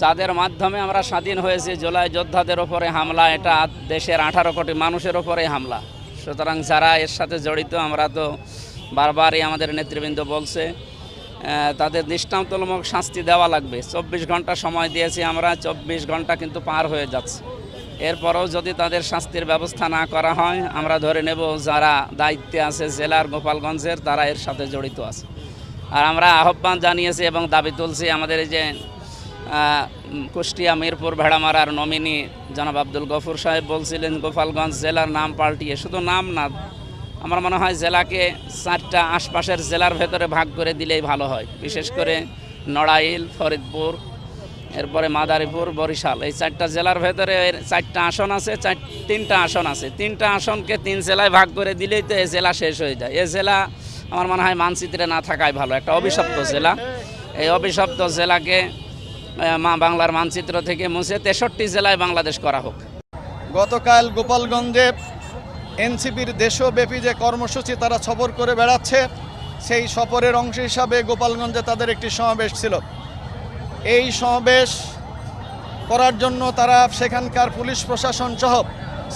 যাদের মাধ্যমে আমরা স্বাধীন হয়েছি, জুলাই যোদ্ধাদের ওপরে হামলা, এটা দেশের আঠারো কোটি মানুষের ওপরে হামলা। সুতরাং যারা এর সাথে জড়িত, আমরা তো বারবারই আমাদের নেতৃবৃন্দ বলছে তাদের দৃষ্টান্তমূলক শাস্তি দেওয়া লাগবে। চব্বিশ ঘণ্টা সময় দিয়েছি আমরা, চব্বিশ ঘণ্টা কিন্তু পার হয়ে যাচ্ছে। এরপরেও যদি তাদের শাস্তির ব্যবস্থা না করা হয়, আমরা ধরে নেব যারা দায়িত্বে আছে জেলার গোপালগঞ্জের, তারা এর সাথে জড়িত আছে। আর আমরা আহ্বান জানিয়েছি এবং দাবি তুলছি আমাদের এই যে কুষ্টিয়া মিরপুর ভেড়ামারার নমিনি জনাব আব্দুল গফুর সাহেব বলছিলেন, গোপালগঞ্জ জেলার নাম পাল্টিয়ে, শুধু নাম না, আমার মনে হয় জেলাকে চারটা আশপাশের জেলার ভেতরে ভাগ করে দিলেই ভালো হয়। বিশেষ করে নড়াইল, ফরিদপুর, এরপরে মাদারীপুর, বরিশাল, এই চারটা জেলার ভেতরে চারটা আসন আছে, চার, তিনটা আসন আছে। তিনটা আসনকে তিন জেলায় ভাগ করে দিলেই তো এই জেলা শেষ হয়ে যায়। এ জেলা আমার মনে হয় মানচিত্রে না থাকাই ভালো। একটা অভিশপ্ত জেলা। এই অভিশপ্ত জেলাকে মা বাংলার মানচিত্র থেকে মুছে তেষট্টি জেলায় বাংলাদেশ করা হোক। গতকাল গোপালগঞ্জে এনসিপির দেশব্যাপী যে কর্মসূচি তারা সফর করে বেড়াচ্ছে, সেই সফরের অংশ হিসাবে গোপালগঞ্জে তাদের একটি সমাবেশ ছিল। এই সমাবেশ করার জন্য তারা সেখানকার পুলিশ প্রশাসন সহ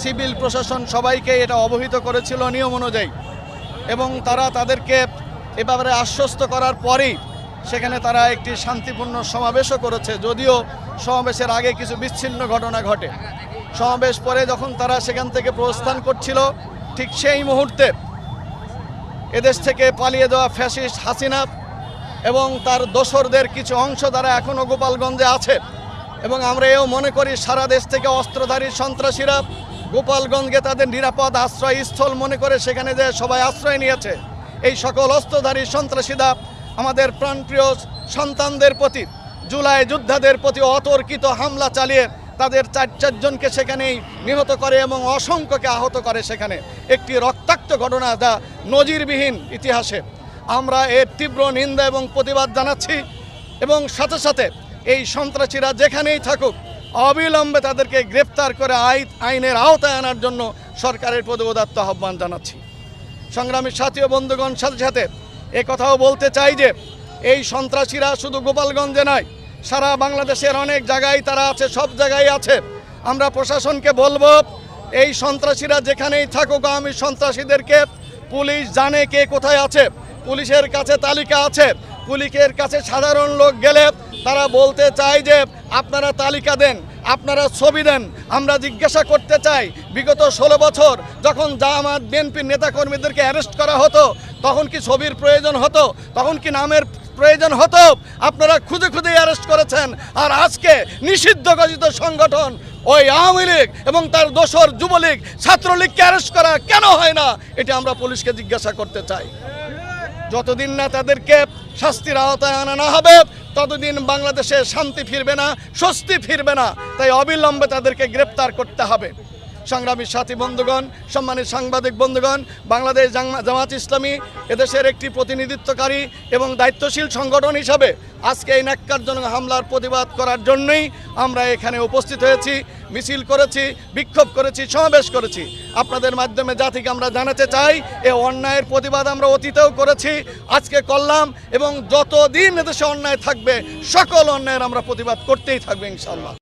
সিভিল প্রশাসন সবাইকে এটা অবহিত করেছিল নিয়ম অনুযায়ী। এবং তারা তাদেরকে এ ব্যাপারে আশ্বস্ত করার পরেই সেখানে তারা একটি শান্তিপূর্ণ সমাবেশও করেছে, যদিও সমাবেশের আগে কিছু বিচ্ছিন্ন ঘটনা ঘটে। সমাবেশ পরে যখন তারা সেখান থেকে প্রস্থান করছিল, ঠিক সেই মুহূর্তে এদেশ থেকে পালিয়ে যাওয়া ফ্যাসিস্ট হাসিনা এবং তার দোসরদের কিছু অংশ তারা এখনও গোপালগঞ্জে আছে। এবং আমরা এও মনে করি সারা দেশ থেকে অস্ত্রধারী সন্ত্রাসীরা গোপালগঞ্জকে তাদের নিরাপদ আশ্রয়স্থল মনে করে সেখানে যে সবাই আশ্রয় নিয়েছে। এই সকল অস্ত্রধারী সন্ত্রাসীরা আমাদের প্রাণপ্রিয় সন্তানদের প্রতি, জুলাই যোদ্ধাদের প্রতি অতর্কিত হামলা চালিয়ে তাদের চার চারজনকে সেখানেই নিহত করে এবং অসংখ্যকে আহত করে সেখানে। একটি রক্তাক্ত ঘটনা যা নজিরবিহীন ইতিহাসে। আমরা এর তীব্র নিন্দা এবং প্রতিবাদ জানাচ্ছি এবং সাথে সাথে এই সন্ত্রাসীরা যেখানেই থাকুক, অবিলম্বে তাদেরকে গ্রেপ্তার করে আইন আইনের আওতায় আনার জন্য সরকারের প্রতিবাদাত্ম আহ্বান জানাচ্ছি। সংগ্রামী সাথী ও বন্ধুগণ, সাথে সাথে এ কথাও বলতে চাই যে, এই সন্ত্রাসীরা শুধু গোপালগঞ্জে নয়, সারা বাংলাদেশের অনেক জায়গায় তারা আছে, সব জায়গায় আছে। আমরা প্রশাসনকে বলব, এই সন্ত্রাসীরা যেখানেই থাকুক, আমি সন্ত্রাসীদেরকে পুলিশ জানে কে কোথায় আছে, পুলিশের কাছে তালিকা আছে। পুলিশের কাছে সাধারণ লোক গেলে তারা বলতে চায় যে, আপনারা তালিকা দেন, আপনারা ছবি দেন। আমরা জিজ্ঞাসা করতে চাই, বিগত ষোলো বছর যখন জামাত বিএনপির নেতাকর্মীদেরকে অ্যারেস্ট করা হতো, তখন কি ছবির প্রয়োজন হতো? তখন কি নামের প্রয়োজন হতো? আপনারা খুঁজে খুঁজে অ্যারেস্ট করেছেন। আর আজকে নিষিদ্ধ ঘোষিত সংগঠন ওই আওয়ামী লীগ এবং তার দোসর যুবলীগ ছাত্রলীগকে অ্যারেস্ট করা কেন হয় না? এটা আমরা পুলিশকে জিজ্ঞাসা করতে চাই। যতদিন না তাদেরকে শাস্তির আওতায় আনা না হবে, ততদিন বাংলাদেশে শান্তি ফিরবে না, স্বস্তি ফিরবে না। তাই অবিলম্বে তাদেরকে গ্রেপ্তার করতে হবে। সংগ্রামী সাথী বন্ধুগণ, সম্মানিত সাংবাদিক বন্ধুগণ, বাংলাদেশ জামা- জামাত ইসলামী এদেশের একটি প্রতিনিধিত্বকারী এবং দায়িত্বশীল সংগঠন হিসাবে আজকে এই ন্যাক্কারজনক হামলার প্রতিবাদ করার জন্যই আমরা এখানে উপস্থিত হয়েছি, মিছিল করেছি, বিক্ষোভ করেছি, সমাবেশ করেছি। আপনাদের মাধ্যমে জাতিকে আমরা জানাতে চাই, এ অন্যায়ের প্রতিবাদ আমরা অতীতেও করেছি, আজকে করলাম এবং যতদিন এদেশে অন্যায় থাকবে, সকল অন্যায়ের আমরা প্রতিবাদ করতেই থাকবে ইনশাল্লাহ